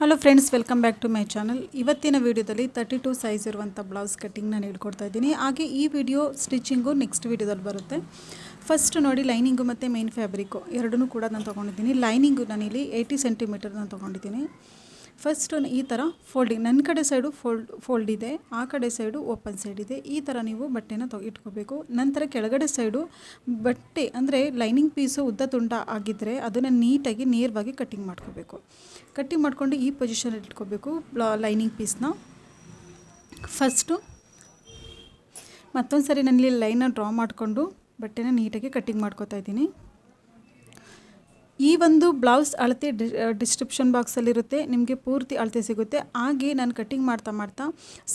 Hello friends welcome back to my channel ಇವತ್ತಿನ ವಿಡಿಯೋದಲ್ಲಿ thirty two size ಇರುವಂಥ blouse cutting ನಾನು ಹೇಳ್ಕೊಡ್ತಾ ಇದ್ದೀನಿ. ಹಾಗೆ ಈ ವಿಡಿಯೋ ಸ್ಟಿಚಿಂಗು ನೆಕ್ಸ್ಟ್ ವಿಡಿಯೋದಲ್ಲಿ ಬರುತ್ತೆ. ಫಸ್ಟ್ ನೋಡಿ ಲೈನಿಂಗು ಮತ್ತು ಮೇನ್ ಫ್ಯಾಬ್ರಿಕ್ಕು ಎರಡನ್ನೂ ಕೂಡ ನಾನು ತೊಗೊಂಡಿದ್ದೀನಿ. ಲೈನಿಂಗು ನಾನಿಲ್ಲಿ ಏಯ್ಟಿ ಸೆಂಟಿಮೀಟರ್ ನಾನು ತೊಗೊಂಡಿದ್ದೀನಿ. ಫಸ್ಟ್ ಈ ಥರ ಫೋಲ್ಡಿಂಗ್ ನನ್ನ ಕಡೆ ಸೈಡು ಫೋಲ್ಡ್ ಫೋಲ್ಡ್ ಇದೆ, ಆ ಕಡೆ ಸೈಡು ಓಪನ್ ಸೈಡ್ ಇದೆ. ಈ ಥರ ನೀವು ಬಟ್ಟೆನ ತೊ, ಇಟ್ಕೋಬೇಕು. ನಂತರ ಕೆಳಗಡೆ ಸೈಡು ಬಟ್ಟೆ, ಅಂದರೆ ಲೈನಿಂಗ್ ಪೀಸು ಉದ್ದ ತುಂಡ ಆಗಿದ್ದರೆ ಅದನ್ನು ನೀಟಾಗಿ ನೇರವಾಗಿ ಕಟ್ಟಿಂಗ್ ಮಾಡ್ಕೋಬೇಕು. ಕಟ್ಟಿಂಗ್ ಮಾಡಿಕೊಂಡು ಈ ಪೊಸಿಷನಲ್ಲಿ ಇಟ್ಕೋಬೇಕು ಲೈನಿಂಗ್ ಪೀಸ್ನ ಫಸ್ಟು ಮತ್ತೊಂದು ಸರಿ ನನ್ನಲ್ಲಿ ಲೈನ ಡ್ರಾ ಮಾಡಿಕೊಂಡು ಬಟ್ಟೆನ ನೀಟಾಗಿ ಕಟ್ಟಿಂಗ್ ಮಾಡ್ಕೋತಾ ಇದ್ದೀನಿ. ಈ ಒಂದು ಬ್ಲೌಸ್ ಅಳತೆ ಡಿಸ್ಕ್ರಿಪ್ಷನ್ ಬಾಕ್ಸಲ್ಲಿರುತ್ತೆ ನಿಮಗೆ ಪೂರ್ತಿ ಅಳತೆ ಸಿಗುತ್ತೆ. ಹಾಗೆ ನಾನು ಕಟ್ಟಿಂಗ್ ಮಾಡ್ತಾ ಮಾಡ್ತಾ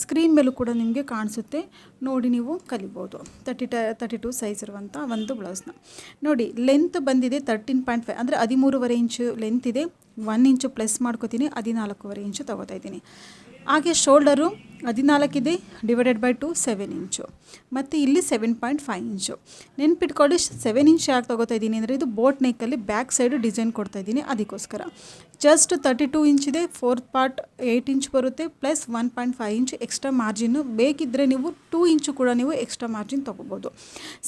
ಸ್ಕ್ರೀನ್ ಮೇಲೂ ಕೂಡ ನಿಮಗೆ ಕಾಣಿಸುತ್ತೆ. ನೋಡಿ ನೀವು ಕಲಿಬೋದು. Thirty two thirty two size ಇರುವಂಥ ಒಂದು ಬ್ಲೌಸ್ನ. ನೋಡಿ ಲೆಂತ್ ಬಂದಿದೆ ತರ್ಟೀನ್ ಪಾಯಿಂಟ್ ಫೈವ್ ಅಂದರೆ ಹದಿಮೂರುವರೆ ಇಂಚು ಲೆಂತ್ ಇದೆ. ಒನ್ ಇಂಚು ಪ್ಲಸ್ ಮಾಡ್ಕೋತೀನಿ, ಹದಿನಾಲ್ಕೂವರೆ ಇಂಚು ತೊಗೋತಾ ಇದ್ದೀನಿ. ಹಾಗೆ shoulder ಹದಿನಾಲ್ಕಿದೆ divided by two seven inch ಮತ್ತು ಇಲ್ಲಿ ಸೆವೆನ್ ಪಾಯಿಂಟ್ ಫೈವ್ ಇಂಚು ನೆನ್ಪಿಟ್ಕೊಳ್ಳಿ ಸೆವೆನ್ ಇಂಚ್ ಯಾಕೆ ತೊಗೋತಾ ಇದ್ದೀನಿ ಅಂದರೆ ಇದು ಬೋಟ್ ನೆಕ್ಕಲ್ಲಿ ಬ್ಯಾಕ್ ಸೈಡು ಡಿಸೈನ್ ಕೊಡ್ತಾ ಇದ್ದೀನಿ, ಅದಕ್ಕೋಸ್ಕರ. ಜಸ್ಟ್ ತರ್ಟಿ ಟೂ ಇಂಚ್ ಇದೆ ಫೋರ್ತ್ ಪಾರ್ಟ್ ಏಯ್ಟ್ ಇಂಚ್ ಬರುತ್ತೆ plus one point five inch extra margin ಬೇಕಿದ್ದರೆ ನೀವು ಟೂ ಇಂಚು ಕೂಡ ನೀವು ಎಕ್ಸ್ಟ್ರಾ ಮಾರ್ಜಿನ್ ತೊಗೋಬೋದು.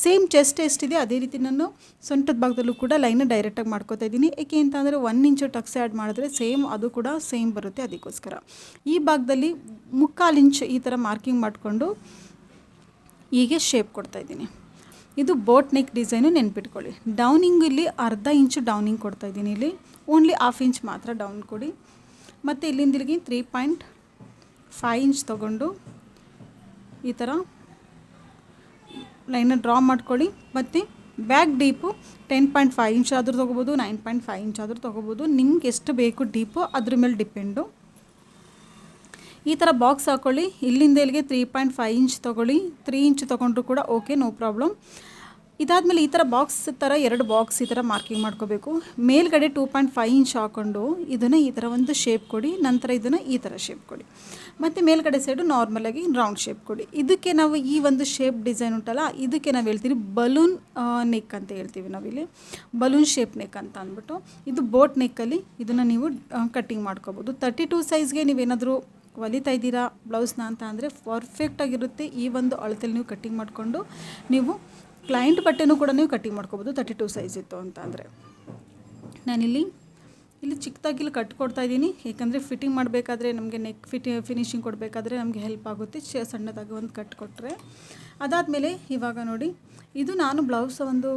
ಸೇಮ್ ಚೆಸ್ಟ್ ಎಷ್ಟಿದೆ ಅದೇ ರೀತಿ ನಾನು ಸೊಂಟದ ಭಾಗದಲ್ಲೂ ಕೂಡ ಲೈನ ಡೈರೆಕ್ಟಾಗಿ ಮಾಡ್ಕೋತಾ ಇದ್ದೀನಿ. ಏಕೆ ಅಂತ ಅಂದರೆ ಒನ್ ಇಂಚು ಟಕ್ಸ್ ಆ್ಯಡ್ ಮಾಡಿದ್ರೆ ಸೇಮ್ ಅದು ಕೂಡ ಸೇಮ್ ಬರುತ್ತೆ ಅದಕ್ಕೋಸ್ಕರ. ಈ ಭಾಗದಲ್ಲಿ ಮುಕ್ಕಾಲು ಇಂಚ್ ಈ ಥರ ಮಾರ್ಕಿಂಗ್ ಮಾಡಿಕೊಂಡು ಹೀಗೆ ಶೇಪ್ ಕೊಡ್ತಾ ಇದ್ದೀನಿ. ಇದು ಬೋಟ್ ನೆಕ್ ಡಿಸೈನು ನೆನ್ಪಿಟ್ಕೊಳ್ಳಿ. ಡೌನಿಂಗ್ ಇಲ್ಲಿ ಅರ್ಧ ಇಂಚು ಡೌನಿಂಗ್ ಕೊಡ್ತಾ ಇದ್ದೀನಿ ಇಲ್ಲಿ. ಓನ್ಲಿ ಹಾಫ್ ಇಂಚ್ ಮಾತ್ರ ಡೌನ್ ಕೊಡಿ. ಮತ್ತು ಇಲ್ಲಿಂದ ಇಲ್ಲಿಗೆ ತ್ರೀ ಪಾಯಿಂಟ್ ಫೈ ಇಂಚ್ ತೊಗೊಂಡು ಈ ಥರ ಲೈನ ಡ್ರಾ ಮಾಡ್ಕೊಳ್ಳಿ. ಮತ್ತು back deep ten point five inch ಆದರೂ ತೊಗೋಬೋದು ನೈನ್ ಪಾಯಿಂಟ್ ಫೈವ್ ಇಂಚ್ ಆದರೂ ತೊಗೋಬೋದು. ನಿಮ್ಗೆ ಎಷ್ಟು ಬೇಕು ಡೀಪು ಅದ್ರ ಮೇಲೆ ಡಿಪೆಂಡು ಈ ಥರ ಬಾಕ್ಸ್ ಹಾಕ್ಕೊಳ್ಳಿ ಇಲ್ಲಿಂದ ಇಲ್ಲಿಗೆ ತ್ರೀ ಪಾಯಿಂಟ್ ಫೈವ್ ಇಂಚ್ ತೊಗೊಳ್ಳಿ. ತ್ರೀ ಇಂಚ್ ತೊಗೊಂಡ್ರು ಕೂಡ ಓಕೆ ನೋ ಪ್ರಾಬ್ಲಮ್ ಇದಾದಮೇಲೆ ಈ ಥರ ಬಾಕ್ಸ್ ಥರ ಎರಡು ಬಾಕ್ಸ್ ಈ ಥರ ಮಾರ್ಕಿಂಗ್ ಮಾಡ್ಕೋಬೇಕು. ಮೇಲ್ಗಡೆ ಟೂ ಪಾಯಿಂಟ್ ಫೈವ್ ಇಂಚ್ ಹಾಕ್ಕೊಂಡು ಇದನ್ನು ಈ ಥರ ಒಂದು ಶೇಪ್ ಕೊಡಿ. ನಂತರ ಇದನ್ನು ಈ ಥರ ಶೇಪ್ ಕೊಡಿ. ಮತ್ತು ಮೇಲ್ಗಡೆ ಸೈಡು ನಾರ್ಮಲಾಗಿ ರೌಂಡ್ ಶೇಪ್ ಕೊಡಿ. ಇದಕ್ಕೆ ನಾವು ಈ ಒಂದು ಶೇಪ್ ಡಿಸೈನ್ ಉಂಟಲ್ಲ, ಇದಕ್ಕೆ ನಾವು ಹೇಳ್ತೀವಿ ಬಲೂನ್ ನೆಕ್ ಅಂತ ಹೇಳ್ತೀವಿ ನಾವಿಲ್ಲಿ ಬಲೂನ್ ಶೇಪ್ ನೆಕ್ ಅಂತ ಅಂದ್ಬಿಟ್ಟು. ಇದು ಬೋಟ್ ನೆಕ್ಕಲ್ಲಿ ಇದನ್ನು ನೀವು ಕಟ್ಟಿಂಗ್ ಮಾಡ್ಕೋಬೋದು. ತರ್ಟಿ ಟೂ ಸೈಜ್ಗೆ ನೀವೇನಾದರೂ ಹೊಲಿತಾ ಇದ್ದೀರಾ ಬ್ಲೌಸ್ನ ಅಂತ ಅಂದರೆ ಪರ್ಫೆಕ್ಟಾಗಿರುತ್ತೆ ಈ ಒಂದು ಅಳತೆಯಲ್ಲಿ ನೀವು ಕಟ್ಟಿಂಗ್ ಮಾಡಿಕೊಂಡು ನೀವು ಕ್ಲೈಂಟ್ ಬಟ್ಟೆನೂ ಕೂಡ ನೀವು ಕಟ್ಟಿಂಗ್ ಮಾಡ್ಕೋಬೋದು ತರ್ಟಿ ಟು ಸೈಜ್ ಇತ್ತು ಅಂತ ಅಂದರೆ. ನಾನಿಲ್ಲಿ, ಇಲ್ಲಿ ಚಿಕ್ಕದಾಗಿ ಇಲ್ಲಿ ಕಟ್ ಕೊಡ್ತಾ ಇದ್ದೀನಿ. ಏಕೆಂದರೆ ಫಿಟ್ಟಿಂಗ್ ಮಾಡಬೇಕಾದ್ರೆ ನಮಗೆ ನೆಕ್ ಫಿಟಿ ಫಿನಿಷಿಂಗ್ ಕೊಡಬೇಕಾದ್ರೆ ನಮಗೆ ಹೆಲ್ಪ್ ಆಗುತ್ತೆ. ಸಣ್ಣದಾಗಿ ಒಂದು ಕಟ್ ಕೊಟ್ಟರೆ ಅದಾದಮೇಲೆ ಇವಾಗ ನೋಡಿ, ಇದು ನಾನು ಬ್ಲೌಸ್ ಒಂದು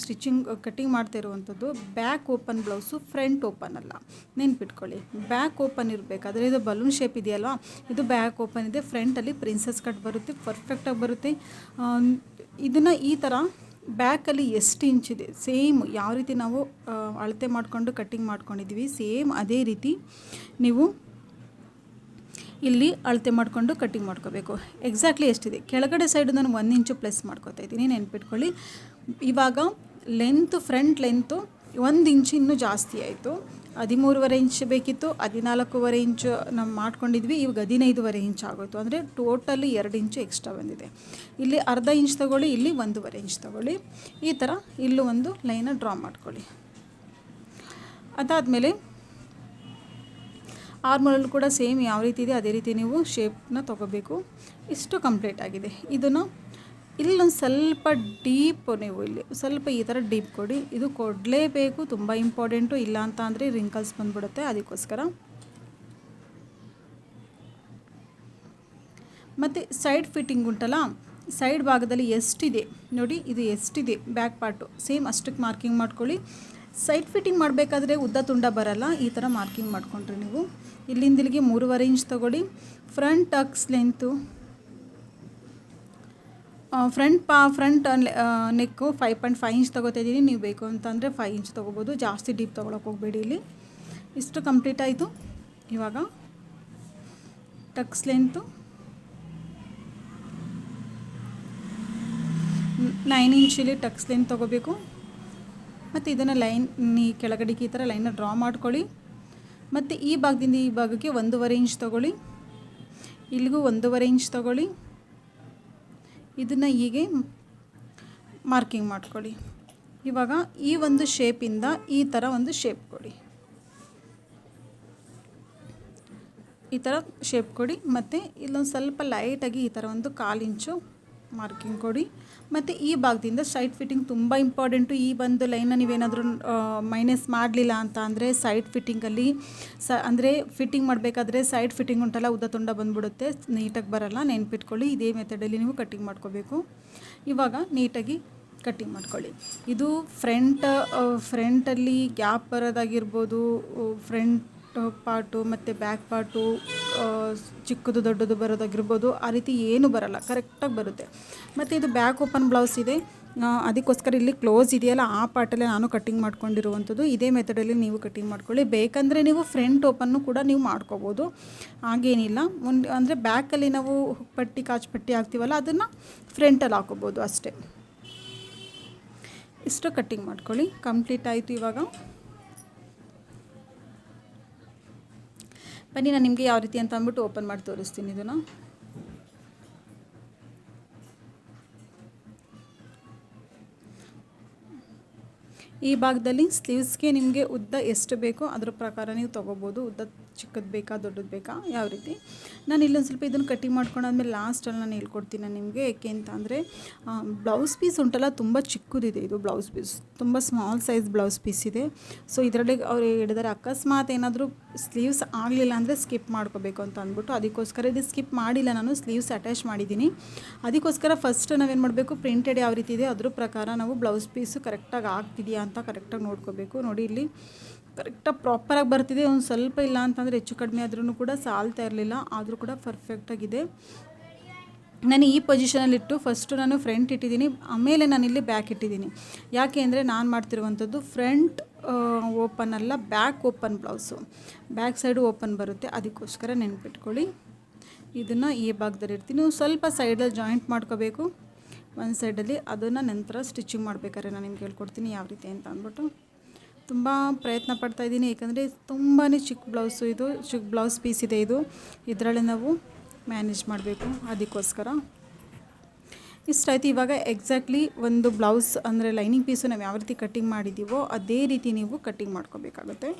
ಸ್ಟಿಚಿಂಗ್ ಕಟ್ಟಿಂಗ್ ಮಾಡ್ತಾ ಇರುವಂಥದ್ದು back open blouse front open ಅಲ್ಲ. ನೆನ್ಪಿಟ್ಕೊಳ್ಳಿ ಬ್ಯಾಕ್ ಓಪನ್ ಇರಬೇಕಾದ್ರೆ ಇದು ಬಲೂನ್ ಶೇಪ್ ಇದೆಯಲ್ವಾ? ಇದು ಬ್ಯಾಕ್ ಓಪನ್ ಇದೆ. ಫ್ರಂಟಲ್ಲಿ ಪ್ರಿನ್ಸಸ್ ಕಟ್ ಬರುತ್ತೆ ಪರ್ಫೆಕ್ಟಾಗಿ ಬರುತ್ತೆ. ಇದನ್ನು ಈ ಥರ ಬ್ಯಾಕಲ್ಲಿ ಎಷ್ಟು ಇದೆ? ಸೇಮ್ ಯಾವ ರೀತಿ ನಾವು ಅಳತೆ ಮಾಡಿಕೊಂಡು ಕಟ್ಟಿಂಗ್ ಮಾಡ್ಕೊಂಡಿದ್ದೀವಿ ಸೇಮ್ ಅದೇ ರೀತಿ ನೀವು ಇಲ್ಲಿ ಅಳತೆ ಮಾಡಿಕೊಂಡು ಕಟ್ಟಿಂಗ್ ಮಾಡ್ಕೋಬೇಕು. ಎಕ್ಸಾಕ್ಟ್ಲಿ ಎಷ್ಟಿದೆ? ಕೆಳಗಡೆ ಸೈಡು ನಾನು ಒಂದು ಇಂಚು ಪ್ಲಸ್ ಮಾಡ್ಕೋತಾ ಇದ್ದೀನಿ, ನೆನ್ಪಿಟ್ಕೊಳ್ಳಿ. ಇವಾಗ ಲೆಂತ್ ಫ್ರಂಟ್ ಲೆಂತು ಒಂದು ಇಂಚು ಇನ್ನೂ ಜಾಸ್ತಿ ಆಯಿತು. ಹದಿಮೂರುವರೆ ಇಂಚ್ ಬೇಕಿತ್ತು, ಹದಿನಾಲ್ಕೂವರೆ ಇಂಚು ನಾವು ಮಾಡ್ಕೊಂಡಿದ್ವಿ, ಇವಾಗ ಹದಿನೈದುವರೆ ಇಂಚ್ ಆಗೋಯ್ತು. ಅಂದರೆ ಟೋಟಲಿ ಎರಡು ಇಂಚು ಎಕ್ಸ್ಟ್ರಾ ಬಂದಿದೆ. ಇಲ್ಲಿ ಅರ್ಧ ಇಂಚ್ ತೊಗೊಳ್ಳಿ, ಇಲ್ಲಿ ಒಂದೂವರೆ ಇಂಚ್ ತೊಗೊಳ್ಳಿ. ಈ ಥರ ಇಲ್ಲೂ ಒಂದು ಲೈನ ಡ್ರಾ ಮಾಡ್ಕೊಳ್ಳಿ. ಅದಾದಮೇಲೆ ಆರ್ಮಲಲ್ಲೂ ಕೂಡ ಸೇಮ್ ಯಾವ ರೀತಿ ಇದೆ, ಅದೇ ರೀತಿ ನೀವು ಶೇಪ್ನ ತೊಗೋಬೇಕು. ಇಷ್ಟು ಕಂಪ್ಲೀಟ್ ಆಗಿದೆ. ಇದನ್ನು ಇಲ್ಲೊಂದು ಸ್ವಲ್ಪ ಡೀಪ್ ನೀವು ಇಲ್ಲಿ ಸ್ವಲ್ಪ ಈ ಥರ ಡೀಪ್ ಕೊಡಿ. ಇದು ಕೊಡಲೇಬೇಕು, ತುಂಬ ಇಂಪಾರ್ಟೆಂಟು ಇಲ್ಲ ಅಂತ ಅಂದರೆ ರಿಂಕಲ್ಸ್ ಬಂದುಬಿಡುತ್ತೆ. ಅದಕ್ಕೋಸ್ಕರ ಮತ್ತು ಸೈಡ್ ಫಿಟ್ಟಿಂಗ್ ಉಂಟಲ್ಲ ಸೈಡ್ ಭಾಗದಲ್ಲಿ ಎಷ್ಟಿದೆ? ನೋಡಿ, ಇದು ಎಷ್ಟಿದೆ? ಬ್ಯಾಕ್ ಪಾರ್ಟು ಸೇಮ್ ಅಷ್ಟಕ್ಕೆ ಮಾರ್ಕಿಂಗ್ ಮಾಡ್ಕೊಳ್ಳಿ. ಸೈಡ್ ಫಿಟ್ಟಿಂಗ್ ಮಾಡಬೇಕಾದ್ರೆ ಉದ್ದ ತುಂಡ ಬರಲ್ಲ, ಈ ಥರ ಮಾರ್ಕಿಂಗ್ ಮಾಡಿಕೊಂಡ್ರಿ ನೀವು. ಇಲ್ಲಿಂದ ಇಲ್ಲಿಗೆ ಮೂರುವರೆ ಇಂಚ್ ತೊಗೊಳ್ಳಿ. ಫ್ರಂಟ್ ಟಕ್ಸ್ ಲೆಂತು ಫ್ರಂಟ್ ಪಾ front neck five point five inch ತೊಗೋತಿದ್ದೀನಿ ನೀವು ಬೇಕು ಅಂತಂದರೆ ಫೈವ್ ಇಂಚ್ ತೊಗೋಬೋದು. ಜಾಸ್ತಿ ಡೀಪ್ ತೊಗೊಳಕ್ಕೆ ಹೋಗಬೇಡಿ ಇಲ್ಲಿ. ಇಷ್ಟು ಕಂಪ್ಲೀಟ್ ಆಯಿತು. ಇವಾಗ ಟಕ್ಸ್ ಲೆಂತು ನೈನ್ ಇಂಚಲ್ಲಿ ಟಕ್ಸ್ ಲೆಂತ್ ತೊಗೋಬೇಕು. ಮತ್ತು ಇದನ್ನು ಲೈನ್, ನೀ ಕೆಳಗಡೆಗೆ ಈ ಥರ ಲೈನ ಡ್ರಾ ಮಾಡ್ಕೊಳ್ಳಿ. ಮತ್ತು ಈ ಭಾಗದಿಂದ ಈ ಭಾಗಕ್ಕೆ ಒಂದೂವರೆ ಇಂಚ್ ತೊಗೊಳ್ಳಿ. ಇಲ್ಲಿಗೂ ಒಂದೂವರೆ ಇಂಚ್ ತೊಗೊಳ್ಳಿ. ಇದನ್ನು ಹೀಗೆ ಮಾರ್ಕಿಂಗ್ ಮಾಡ್ಕೊಳ್ಳಿ. ಇವಾಗ ಈ ಒಂದು ಶೇಪಿಂದ ಈ ಥರ ಒಂದು ಶೇಪ್ ಕೊಡಿ. ಈ ಥರ ಶೇಪ್ ಕೊಡಿ. ಮತ್ತು ಇಲ್ಲೊಂದು ಸ್ವಲ್ಪ ಲೈಟಾಗಿ ಈ ಥರ ಒಂದು ಕಾಲು ಇಂಚು ಮಾರ್ಕಿಂಗ್ ಕೊಡಿ. ಮತ್ತು ಈ ಭಾಗದಿಂದ ಸೈಡ್ ಫಿಟ್ಟಿಂಗ್ ತುಂಬ ಇಂಪಾರ್ಟೆಂಟು ಈ ಒಂದು ಲೈನ ನೀವೇನಾದರೂ ಮೈನಸ್ ಮಾಡಲಿಲ್ಲ ಅಂತ ಅಂದರೆ ಸೈಡ್ ಫಿಟ್ಟಿಂಗಲ್ಲಿ ಸ, ಅಂದರೆ ಫಿಟ್ಟಿಂಗ್ ಮಾಡಬೇಕಾದ್ರೆ ಸೈಡ್ ಫಿಟ್ಟಿಂಗ್ ಉಂಟಲ್ಲ, ಉದ್ದ ತುಂಡ ಬಂದುಬಿಡುತ್ತೆ. ನೀಟಾಗಿ ಬರಲ್ಲ, ನೆನ್ಪಿಟ್ಕೊಳ್ಳಿ. ಇದೇ ಮೆಥಡಲ್ಲಿ ನೀವು ಕಟ್ಟಿಂಗ್ ಮಾಡ್ಕೋಬೇಕು. ಇವಾಗ ನೀಟಾಗಿ ಕಟ್ಟಿಂಗ್ ಮಾಡ್ಕೊಳ್ಳಿ. ಇದು ಫ್ರಂಟ್ ಫ್ರಂಟಲ್ಲಿ ಗ್ಯಾಪ್ ಬರೋದಾಗಿರ್ಬೋದು ಫ್ರಂಟ್ ಪಾರ್ಟು ಮತ್ತು ಬ್ಯಾಕ್ ಪಾರ್ಟು ಚಿಕ್ಕದು ದೊಡ್ಡದು ಬರೋದಾಗಿರ್ಬೋದು, ಆ ರೀತಿ ಏನು ಬರಲ್ಲ, ಕರೆಕ್ಟಾಗಿ ಬರುತ್ತೆ. ಮತ್ತು ಇದು ಬ್ಯಾಕ್ ಓಪನ್ ಬ್ಲೌಸ್ ಇದೆ. ಅದಕ್ಕೋಸ್ಕರ ಇಲ್ಲಿ ಕ್ಲೋಸ್ ಇದೆಯಲ್ಲ, ಆ ಪಾರ್ಟಲ್ಲೇ ನಾನು ಕಟ್ಟಿಂಗ್ ಮಾಡ್ಕೊಂಡಿರುವಂಥದ್ದು. ಇದೇ ಮೆಥಡಲ್ಲಿ ನೀವು ಕಟ್ಟಿಂಗ್ ಮಾಡ್ಕೊಳ್ಳಿ. ಬೇಕಂದರೆ ನೀವು ಫ್ರಂಟ್ ಓಪನ್ನು ಕೂಡ ನೀವು ಮಾಡ್ಕೋಬೋದು. ಹಾಗೇನಿಲ್ಲ. ಮುಂದೆ ಅಂದರೆ ಬ್ಯಾಕಲ್ಲಿ ನಾವು ಪಟ್ಟಿ, ಕಾಚು ಪಟ್ಟಿ ಹಾಕ್ತೀವಲ್ಲ, ಅದನ್ನು ಫ್ರಂಟಲ್ಲಿ ಹಾಕೋಬೋದು ಅಷ್ಟೇ. ಇಷ್ಟು ಕಟ್ಟಿಂಗ್ ಮಾಡ್ಕೊಳ್ಳಿ. ಕಂಪ್ಲೀಟ್ ಆಯಿತು ಇವಾಗ. ಬನ್ನಿ, ನಾನು ನಿಮಗೆ ಯಾವ ರೀತಿ ಅಂತ ಅಂದ್ಬಿಟ್ಟು ಓಪನ್ ಮಾಡಿ ತೋರಿಸ್ತೀನಿ ಇದನ್ನು. ಈ ಭಾಗದಲ್ಲಿ ಸ್ಲೀವ್ಸ್ಗೆ ನಿಮಗೆ ಉದ್ದ ಎಷ್ಟು ಬೇಕೋ ಅದರ ಪ್ರಕಾರ ನೀವು ತೊಗೋಬೋದು. ಉದ್ದ ಚಿಕ್ಕದು ಬೇಕಾ, ದೊಡ್ಡದು ಬೇಕಾ, ಯಾವ ರೀತಿ? ನಾನು ಇಲ್ಲೊಂದು ಸ್ವಲ್ಪ ಇದನ್ನು ಕಟ್ಟಿಂಗ್ ಮಾಡ್ಕೊಂಡಾದ್ಮೇಲೆ ಲಾಸ್ಟಲ್ಲಿ ನಾನು ಹೇಳ್ಕೊಡ್ತೀನಿ ನಾನು ನಿಮಗೆ. ಏಕೆ ಅಂತ ಅಂದರೆ ಬ್ಲೌಸ್ ಪೀಸ್ ಉಂಟಲ್ಲ, ತುಂಬ ಚಿಕ್ಕದಿದೆ ಇದು ಬ್ಲೌಸ್ ಪೀಸ್ ತುಂಬ ಸ್ಮಾಲ್ ಸೈಜ್ ಬ್ಲೌಸ್ ಪೀಸ್ ಇದೆ. ಸೊ ಇದರಲ್ಲಿ ಅವ್ರು ಹಿಡಿದಾರೆ ಅಕಸ್ಮಾತ್ ಏನಾದರೂ ಸ್ಲೀವ್ಸ್ ಆಗಲಿಲ್ಲ ಅಂದರೆ ಸ್ಕಿಪ್ ಮಾಡ್ಕೋಬೇಕು ಅಂತ ಅಂದ್ಬಿಟ್ಟು, ಅದಕ್ಕೋಸ್ಕರ ಇದು ಸ್ಕಿಪ್ ಮಾಡಿಲ್ಲ ನಾನು ಸ್ಲೀವ್ಸ್ ಅಟ್ಯಾಚ್ ಮಾಡಿದ್ದೀನಿ. ಅದಕ್ಕೋಸ್ಕರ ಫಸ್ಟ್ ನಾವೇನು ಮಾಡಬೇಕು ಪ್ರಿಂಟೆಡ್ ಯಾವ ರೀತಿ ಇದೆ, ಅದ್ರ ಪ್ರಕಾರ ನಾವು ಬ್ಲೌಸ್ ಪೀಸು ಕರೆಕ್ಟಾಗಿ ಆಗ್ತಿದೆಯಾ ಅಂತ ಕರೆಕ್ಟಾಗಿ ನೋಡ್ಕೋಬೇಕು. ನೋಡಿ ಇಲ್ಲಿ ಕರೆಕ್ಟಾಗಿ ಪ್ರಾಪರಾಗಿ ಬರ್ತಿದೆ. ಒಂದು ಸ್ವಲ್ಪ ಇಲ್ಲ ಅಂತಂದರೆ ಹೆಚ್ಚು ಕಡಿಮೆ ಆದ್ರೂ ಕೂಡ ಸಾಲ್ತಾ ಇರಲಿಲ್ಲ. ಆದರೂ ಕೂಡ ಪರ್ಫೆಕ್ಟಾಗಿದೆ ನಾನು ಈ ಪೊಸಿಷನಲ್ಲಿಟ್ಟು ಫಸ್ಟು ನಾನು ಫ್ರಂಟ್ ಇಟ್ಟಿದ್ದೀನಿ. ಆಮೇಲೆ ನಾನಿಲ್ಲಿ ಬ್ಯಾಕ್ ಇಟ್ಟಿದ್ದೀನಿ. ಯಾಕೆ ಅಂದರೆ ನಾನು ಮಾಡ್ತಿರುವಂಥದ್ದು ಫ್ರಂಟ್ ಓಪನ್ ಅಲ್ಲ back open blouse back side open ಬರುತ್ತೆ. ಅದಕ್ಕೋಸ್ಕರ ನೆನ್ಪಿಟ್ಕೊಳ್ಳಿ. ಇದನ್ನು ಈ ಭಾಗದಲ್ಲಿ ಇರ್ತೀನಿ ಸ್ವಲ್ಪ ಸೈಡಲ್ಲಿ ಜಾಯಿಂಟ್ ಮಾಡ್ಕೋಬೇಕು. ಒಂದು ಸೈಡಲ್ಲಿ ಅದನ್ನು ನಂತರ ಸ್ಟಿಚಿಂಗ್ ಮಾಡ್ಬೇಕಾದ್ರೆ ನಾನು ನಿಮ್ಗೆ ಹೇಳ್ಕೊಡ್ತೀನಿ ಯಾವ ರೀತಿ ಅಂತ ಅಂದ್ಬಿಟ್ಟು. ತುಂಬ ಪ್ರಯತ್ನ ಪಡ್ತಾ ಇದ್ದೀನಿ, ಏಕೆಂದರೆ ತುಂಬಾ ಚಿಕ್ಕ ಬ್ಲೌಸು ಇದು, ಚಿಕ್ಕ ಬ್ಲೌಸ್ ಪೀಸ್ ಇದೆ ಇದು. ಇದರಲ್ಲಿ ನಾವು ಮ್ಯಾನೇಜ್ ಮಾಡಬೇಕು ಅದಕ್ಕೋಸ್ಕರ. ಇಷ್ಟಾಯ್ತು, ಇವಾಗ ಎಕ್ಸಾಕ್ಟ್ಲಿ ಒಂದು ಬ್ಲೌಸ್ ಅಂದರೆ ಲೈನಿಂಗ್ ಪೀಸು ನಾವು ಯಾವ ರೀತಿ ಕಟ್ಟಿಂಗ್ ಮಾಡಿದ್ದೀವೋ ಅದೇ ರೀತಿ ನೀವು ಕಟ್ಟಿಂಗ್ ಮಾಡ್ಕೋಬೇಕಾಗುತ್ತೆ.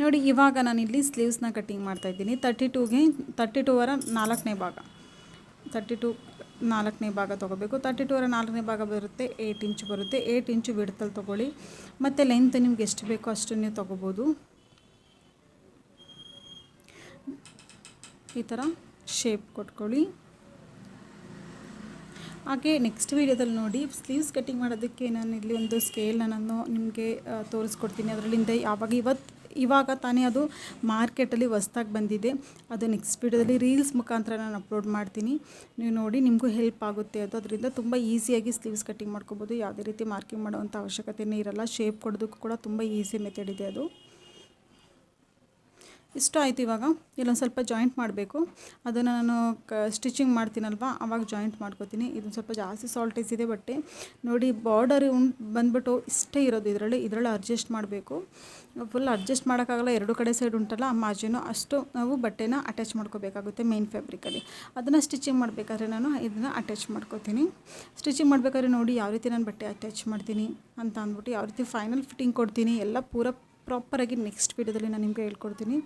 ನೋಡಿ, ಇವಾಗ ನಾನು ಇಲ್ಲಿ ಸ್ಲೀವ್ಸ್ನ ಕಟ್ಟಿಂಗ್ ಮಾಡ್ತಾಯಿದ್ದೀನಿ ತರ್ಟಿ ಟೂಗೆ ತರ್ಟಿ ಟೂವರ ನಾಲ್ಕನೇ ಭಾಗ. ತರ್ಟಿ ಟು ನಾಲ್ಕನೇ ಭಾಗ ತೊಗೋಬೇಕು. ತರ್ಟಿ ಟೂವರ ನಾಲ್ಕನೇ ಭಾಗ ಬರುತ್ತೆ ಏಯ್ಟ್ ಇಂಚು ಬರುತ್ತೆ. ಏಯ್ಟ್ ಇಂಚು ಬಿಡ್ತಲ್ಲಿ ತೊಗೊಳ್ಳಿ. ಮತ್ತು ಲೆಂತ್ ನಿಮ್ಗೆ ಎಷ್ಟು ಬೇಕೋ ಅಷ್ಟು ನೀವು ತೊಗೋಬೋದು. ಈ ಥರ ಶೇಪ್ ಕೊಟ್ಕೊಳ್ಳಿ. ಹಾಗೆ ನೆಕ್ಸ್ಟ್ ವೀಡಿಯೋದಲ್ಲಿ ನೋಡಿ ಸ್ಲೀವ್ಸ್ ಕಟ್ಟಿಂಗ್ ಮಾಡೋದಕ್ಕೆ ನಾನು ಇಲ್ಲಿ ಒಂದು ಸ್ಕೇಲ್ನ ನಾನು ನಿಮಗೆ ತೋರಿಸ್ಕೊಡ್ತೀನಿ. ಅದರಲ್ಲಿಂದ ಯಾವಾಗ ಇವತ್ತು ಇವಾಗ ತಾನೇ ಅದು ಮಾರ್ಕೆಟಲ್ಲಿ ಹೊಸ್ದಾಗಿ ಬಂದಿದೆ. ಅದು ನೆಕ್ಸ್ಟ್ ಸ್ಪೀಡಲ್ಲಿ ರೀಲ್ಸ್ ಮುಖಾಂತರ ನಾನು ಅಪ್ಲೋಡ್ ಮಾಡ್ತೀನಿ. ನೀವು ನೋಡಿ, ನಿಮಗೂ ಹೆಲ್ಪ್ ಆಗುತ್ತೆ ಅದು. ಅದರಿಂದ ತುಂಬ ಈಸಿಯಾಗಿ ಸ್ಲೀವ್ಸ್ ಕಟ್ಟಿಂಗ್ ಮಾಡ್ಕೋಬೋದು. ಯಾವುದೇ ರೀತಿ ಮಾರ್ಕಿಂಗ್ ಮಾಡೋವಂಥ ಅವಶ್ಯಕತೆಯೇ ಇರಲ್ಲ. ಶೇಪ್ ಕೊಡೋದಕ್ಕೂ ಕೂಡ ತುಂಬ ಈಸಿ ಮೆಥಡ್ ಇದೆ ಅದು. ಇಷ್ಟು ಆಯ್ತು ಇವಾಗ. ಇಲ್ಲೊಂದು ಸ್ವಲ್ಪ ಜಾಯಿಂಟ್ ಮಾಡಬೇಕು. ಅದನ್ನು ನಾನು ಕ ಸ್ಟಿಚಿಂಗ್ ಮಾಡ್ತೀನಲ್ವ? ಆವಾಗ ಜಾಯಿಂಟ್ ಮಾಡ್ಕೋತೀನಿ. ಇದೊಂದು ಸ್ವಲ್ಪ ಜಾಸ್ತಿ ಸಾಲ್ಟೇಜ್ ಇದೆ ಬಟ್ಟೆ. ನೋಡಿ ಬಾರ್ಡರ್ ಉಂಟು ಬಂದ್ಬಿಟ್ಟು ಇಷ್ಟೇ ಇರೋದು ಇದರಲ್ಲಿ. ಇದರಲ್ಲಿ ಅಡ್ಜಸ್ಟ್ ಮಾಡಬೇಕು. ಫುಲ್ ಅಡ್ಜಸ್ಟ್ ಮಾಡೋಕ್ಕಾಗಲ್ಲ. ಎರಡು ಕಡೆ ಸೈಡ್ ಉಂಟಲ್ಲ, ಆ ಮಾರ್ಜಿನು ಅಷ್ಟು ನಾವು ಬಟ್ಟೆನ ಅಟ್ಯಾಚ್ ಮಾಡ್ಕೋಬೇಕಾಗುತ್ತೆ ಮೇನ್ ಫ್ಯಾಬ್ರಿಕಲ್ಲಿ ಅದನ್ನು ಸ್ಟಿಚಿಂಗ್ ಮಾಡಬೇಕಾದ್ರೆ ನಾನು ಇದನ್ನು ಅಟ್ಯಾಚ್ ಮಾಡ್ಕೋತೀನಿ. ಸ್ಟಿಚಿಂಗ್ ಮಾಡಬೇಕಾದ್ರೆ ನೋಡಿ, ಯಾವ ರೀತಿ ನಾನು ಬಟ್ಟೆ ಅಟ್ಯಾಚ್ ಮಾಡ್ತೀನಿ ಅಂತ ಅಂದ್ಬಿಟ್ಟು, ಯಾವ ರೀತಿ ಫೈನಲ್ ಫಿಟ್ಟಿಂಗ್ ಕೊಡ್ತೀನಿ, ಎಲ್ಲ ಪೂರ ಪ್ರಾಪರಾಗಿ ನೆಕ್ಸ್ಟ್ ವೀಡಿಯೋದಲ್ಲಿ ನಾನು ನಿಮಗೆ ಹೇಳ್ಕೊಡ್ತೀನಿ.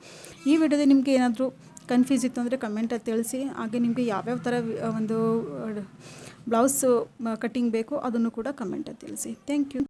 ಈ ವಿಡಿಯೋದಲ್ಲಿ ನಿಮಗೆ ಏನಾದರೂ ಕನ್ಫ್ಯೂಸ್ ಇತ್ತು ಅಂದರೆ ಕಮೆಂಟಲ್ಲಿ ತಿಳಿಸಿ, ಹಾಗೆ ನಿಮಗೆ ಯಾವ್ಯಾವ ಥರ ಒಂದು ಬ್ಲೌಸ್ ಕಟ್ಟಿಂಗ್ ಬೇಕು ಅದನ್ನು ಕೂಡ ಕಮೆಂಟಲ್ಲಿ ತಿಳಿಸಿ. Thank you